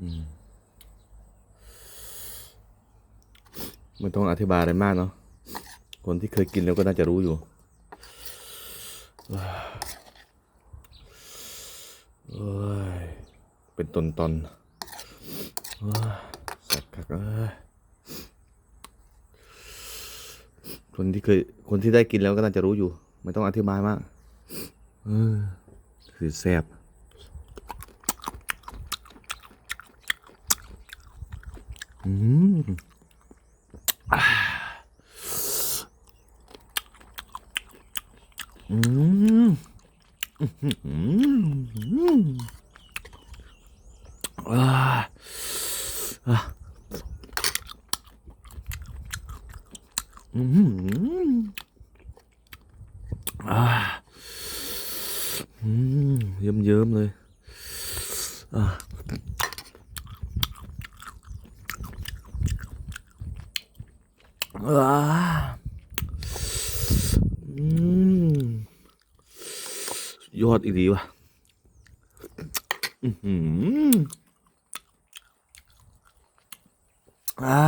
อืมไม่ต้องอธิบายอะไรมากเนาะ คนที่เคยกินแล้วก็น่าจะรู้อยู่เป็นตนตนๆเอ้ยสักคักคนที่เคย คนที่ได้กินแล้วก็น่าจะรู้อยู่ ไม่ต้องอธิบายมากคือแซ่บ 음. 아. 음. 음. 아. 아. 음. 아. 음, 염염 này. À. เยิ้มเออยอดอีดีว่ะอืมอ่า